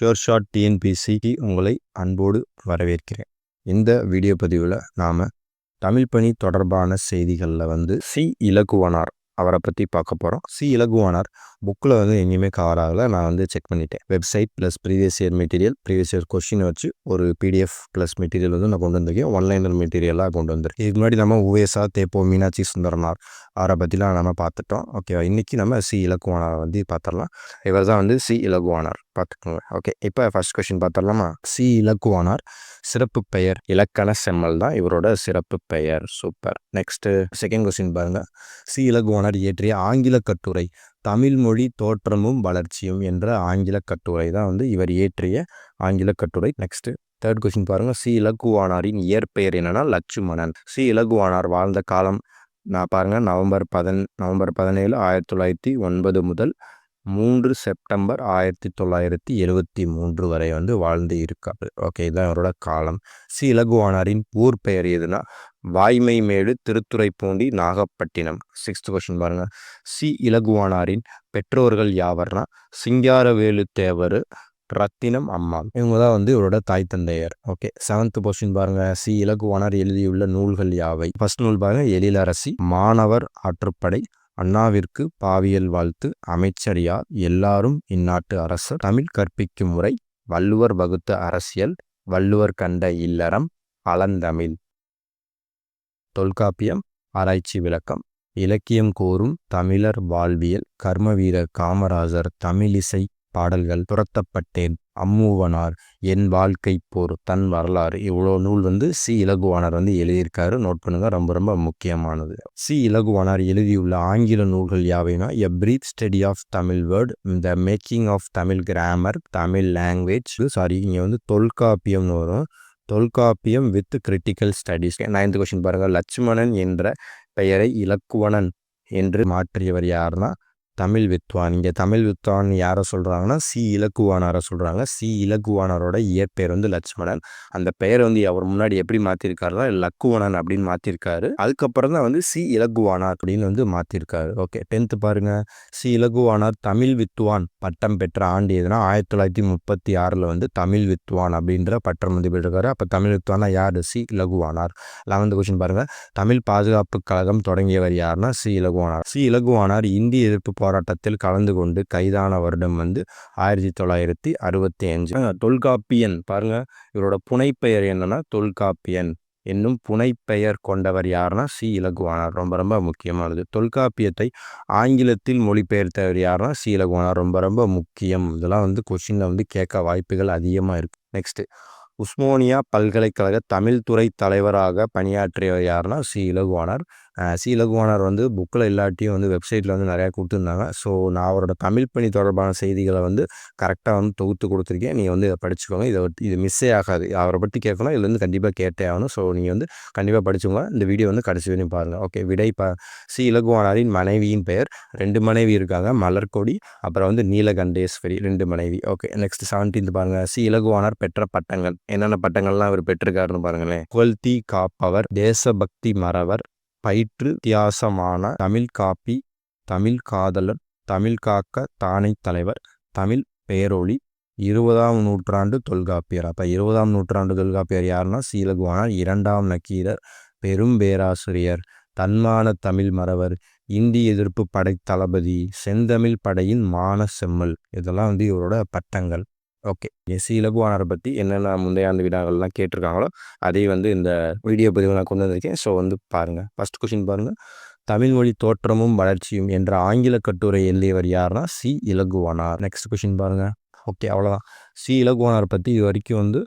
Sure shot டிஎன்பிசிக்கு உங்களை அன்போடு வரவேற்கிறேன். இந்த வீடியோ பதிவில் நாம் தமிழ் பணி தொடர்பான செய்திகளில் வந்து சி இலக்குவனார் அவரை பற்றி பார்க்க போகிறோம் சி இலகுவானார் புக்கில் வந்து எங்கேயுமே கவர் ஆகலை நான் வந்து செக் பண்ணிட்டேன். Website plus previous year material previous year question வச்சு ஒரு பிடிஎஃப் ப்ளஸ் மெட்டீரியல் வந்து நான் கொண்டு வந்திருக்கேன். ஒன்லைனர் மெட்டீரியலாக கொண்டு வந்திருக்கேன். இதுக்கு முன்னாடி நம்ம உவேசா தேப்போ மீனாட்சி சுந்தரனார் அவரை பற்றிலாம் நம்ம பார்த்துட்டோம். ஓகேவா? இன்றைக்கி நம்ம சி இலக்குவானார் வந்து பார்த்துடலாம். இவர் தான் வந்து சி இலகுவானார். பார்த்துக்கோங்க ஓகே இப்போ ஃபஸ்ட் கொஸ்டின் பார்த்துடலாமா சி இலக்குவானார். சிறப்பு பெயர் இலக்கண செம்மல் தான் இவரோட சிறப்பு பெயர். சூப்பர் நெக்ஸ்ட்டு செகண்ட் கொஸ்டின் பாருங்கள் சி இலக்குவானார் இயற்றிய ஆங்கில கட்டுரை தமிழ் மொழி தோற்றமும் வளர்ச்சியும் என்ற ஆங்கில கட்டுரை தான் வந்து இவர் இயற்றிய ஆங்கில கட்டுரை. நெக்ஸ்ட்டு தேர்ட் கொஸ்டின் பாருங்கள் சி இலக்குவானாரின் இயற்பெயர் என்னன்னா லட்சுமணன். சி இலகுவானார் வாழ்ந்த காலம் நான் பாருங்கள் நவம்பர் பதன் நவம்பர் பதினேழு ஆயிரத்தி தொள்ளாயிரத்தி ஒன்பது முதல் மூன்று செப்டம்பர் ஆயிரத்தி தொள்ளாயிரத்தி எழுவத்தி மூன்று வரை வந்து வாழ்ந்து இருக்காரு. ஓகே இதுதான் அவரோட காலம். சி. இலகுவானாரின் ஊர் பெயர் எதுனா? வாய்மை மேடு திருத்துறைப்பூண்டி நாகப்பட்டினம். சிக்ஸ்த் கொஸ்டின் பாருங்க. சி. இலகுவானாரின் பெற்றோர்கள் யாவர்னா? சிங்காரவேலு தேவர் ரத்தினம் அம்மா. இவங்க தான் வந்து இவரோட தாய் தந்தையர். ஓகே செவன்த் கொஸ்டின் பாருங்க. சி. இலகுவானார் எழுதியுள்ள நூல்கள் யாவை? ஃபர்ஸ்ட் நூல் பாருங்க. எழிலரசி மாணவர் ஆற்றுப்படை அண்ணாவிற்கு பாவியல் வாழ்த்து அமைச்சரியார் எல்லாரும் இந்நாட்டு அரசர் தமிழ் கற்பிக்கும் முறை வள்ளுவர் வகுத்த அரசியல் வள்ளுவர் கண்ட இல்லறம் பழந்தமிழ் தொல்காப்பியம் ஆராய்ச்சி விளக்கம். இலக்கியம் கோரும் தமிழர் வாழ்வியல் கர்மவீரர் காமராஜர் தமிழிசை பாடல்கள் துரத்தப்பட்டேன். அம்மூவனார். என் வாழ்க்கை போர் தன் வரலாறு. இவ்வளோ நூல் வந்து சி. இலகுவானார் வந்து எழுதியிருக்காரு. நோட் பண்ணுங்கள் ரொம்ப ரொம்ப முக்கியமானது. சி. இலகுவானார் எழுதியுள்ள ஆங்கில நூல்கள் யாவைனா a brief study of Tamil word the making of Tamil grammar Tamil language sorry இங்கே வந்து தொல்காப்பியம்னு வரும். Tholkappiyam with critical studies ninth question பாருங்கள் லட்சுமணன் என்ற பெயரை இலக்குவனன் என்று மாற்றியவர் யாருன்னா தமிழ் வித்வான். இங்கே தமிழ் வித்வான் யாரை சொல்கிறாங்கன்னா சி. இலக்குவானாரை சொல்கிறாங்க சி. இலக்குவானாரோட இயற்பெயர் வந்து லட்சுமணன். அந்த பெயரை வந்து அவர் முன்னாடி எப்படி மாற்றிருக்காருனா லக்குவனன் அப்படின்னு மாற்றிருக்காரு அதுக்கப்புறம் தான் வந்து சி. இலக்குவானார் அப்படின்னு வந்து மாற்றிருக்காரு ஓகே டென்த்து பாருங்கள் சி. இலகுவானார் தமிழ் வித்வான் பட்டம் பெற்ற ஆண்டு எதுனா ஆயிரத்தி தொள்ளாயிரத்தி முப்பத்தி ஆறில் வந்து தமிழ் வித்வான் அப்படின்ற பட்டம் வந்து பெற்றிருக்காரு. அப்போ தமிழ் வித்வானா யார்? சி. இலகுவானார் லெவன்த் கொஸ்டின் பாருங்கள் தமிழ் பாதுகாப்பு கழகம் தொடங்கியவர் யாருன்னா சி. இலகுவானார் சி. இலகுவானார் இந்திய எதிர்ப்பு போராட்டத்தில் கலந்து கொண்டு கைதான வருடம் வந்து ஆயிரத்தி தொள்ளாயிரத்தி அறுபத்தி அஞ்சு. தொல்காப்பியன். பாருங்க இவரோட புனைப்பெயர் என்னன்னா தொல்காப்பியன் என்னும் புனைப்பெயர் கொண்டவர் யாருன்னா சி. இலகுவானார் ரொம்ப ரொம்ப முக்கியமானது. தொல்காப்பியத்தை ஆங்கிலத்தில் மொழிபெயர்த்தவர் யாருன்னா சி. இலகுவானார் ரொம்ப ரொம்ப முக்கியம். இதெல்லாம் வந்து கொஷினில் வந்து கேட்க வாய்ப்புகள் அதிகமாக இருக்குது நெக்ஸ்ட்டு உஸ்மோனியா பல்கலைக்கழக தமிழ்துறை தலைவராக பணியாற்றியவர் யாருன்னா சி. இலகுவானார் சி. லகுவானார் வந்து புக்கில் இல்லாட்டியும் வந்து வெப்சைட்டில் வந்து நிறையா கொடுத்துருந்தாங்க. ஸோ நான் அவரோட தமிழ் பணி தொடர்பான செய்திகளை வந்து கரெக்டாக வந்து தொகுத்து கொடுத்துருக்கேன். நீங்கள் வந்து இதை படிச்சுக்கோங்க. இதை இது மிஸ்ஸே ஆகாது. அவரை பற்றி கேட்கணும் இதில் வந்து கண்டிப்பாக கேட்டே ஆகணும். ஸோ நீங்கள் வந்து கண்டிப்பாக படிச்சுக்கோங்க. இந்த வீடியோ வந்து கடைசி வரையும் பாருங்கள் ஓகே விடை ப சி. இலகுவானாரின் மனைவியின் பெயர். ரெண்டு மனைவி இருக்காங்க. மலர்கொடி அப்புறம் வந்து நீலகண்டேஸ்வரி ரெண்டு மனைவி. ஓகே நெக்ஸ்ட் செவன்டீன்த் பாருங்கள் சி. இலகுவானார் பெற்ற பட்டங்கள். என்னென்ன பட்டங்கள்லாம் அவர் பெற்றிருக்காருன்னு பாருங்களேன். குவல்தி காப்பவர் தேசபக்தி மறவர் பயிற்று வித்தியாசமான தமிழ் காப்பி தமிழ் காதலர் தமிழ் காக்க தானை தலைவர் தமிழ் பேரொளி இருபதாம் நூற்றாண்டு தொல்காப்பியர். அப்போ இருபதாம் நூற்றாண்டு தொல்காப்பியர் யாருன்னா சீலகுவானார் இரண்டாம் நக்கீரர் பெரும் பேராசிரியர் தன்மான தமிழ் மறவர் இந்திய எதிர்ப்பு படை தளபதி செந்தமிழ் படையின் மான செம்மல். இதெல்லாம் வந்து இவரோட பட்டங்கள். ஓகே. எஸ்சி இலகுவானரை பற்றி என்னென்ன முந்தைய ஆண்டு வினாக்கள்லாம் கேட்டிருக்காங்களோ அதே வந்து இந்த வீடியோ பதிவு நான் கொண்டு வந்திருக்கேன். ஸோ வந்து பாருங்கள் ஃபஸ்ட் கொஷின் பாருங்கள் தமிழ்மொழி தோற்றமும் வளர்ச்சியும் என்ற ஆங்கில கட்டுரை எழுதியவர் யாருன்னா சி இலகுவானார். நெக்ஸ்ட் கொஷின் பாருங்கள் ஓகே அவ்வளோதான் சி இலகுவனார் பற்றி இது வரைக்கும் வந்து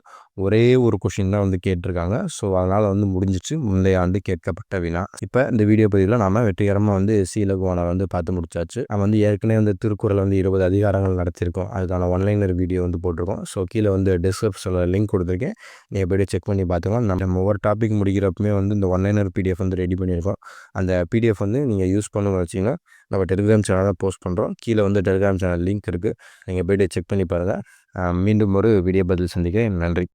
ஒரே ஒரு கொஷின் தான் வந்து கேட்டிருக்காங்க. ஸோ அதனால் வந்து முடிஞ்சிச்சு முந்தைய ஆண்டு கேட்கப்பட்ட வினா. இப்போ இந்த வீடியோ பதிவில் நாம் வெற்றிகரமாக வந்து சி இலகுவனார் வந்து பார்த்து முடிச்சாச்சு. நம்ம வந்து ஏற்கனவே வந்து திருக்குறள் வந்து இருபது அதிகாரங்கள் நடத்தியிருக்கோம். அதுக்கான ஒன்லைனர் வீடியோ வந்து போட்டிருக்கோம். ஸோ கீழே வந்து டிஸ்கிரிப்ஷனில் லிங்க் கொடுத்துருக்கேன். நீ எப்படியோ செக் பண்ணி பார்த்துக்கலாம் நம்ம ஒவ்வொரு டாபிக் முடிக்கிறப்பமே வந்து இந்த ஒன்லைனர் பிடிஎஃப் வந்து ரெடி பண்ணியிருக்கோம். அந்த பிடிஎஃப் வந்து நீங்கள் யூஸ் பண்ணுங்க வச்சிங்கன்னா நம்ம டெலிகிராம் சேனலில் போஸ்ட் பண்ணுறோம் கீழே வந்து டெலிகிராம் சேனல் லிங்க் இருக்குது நீங்கள் போய்ட்டு செக் பண்ணி பாருங்கள் மீண்டும் ஒரு வீடியோ பதில் சந்திக்கிறேன். நன்றி.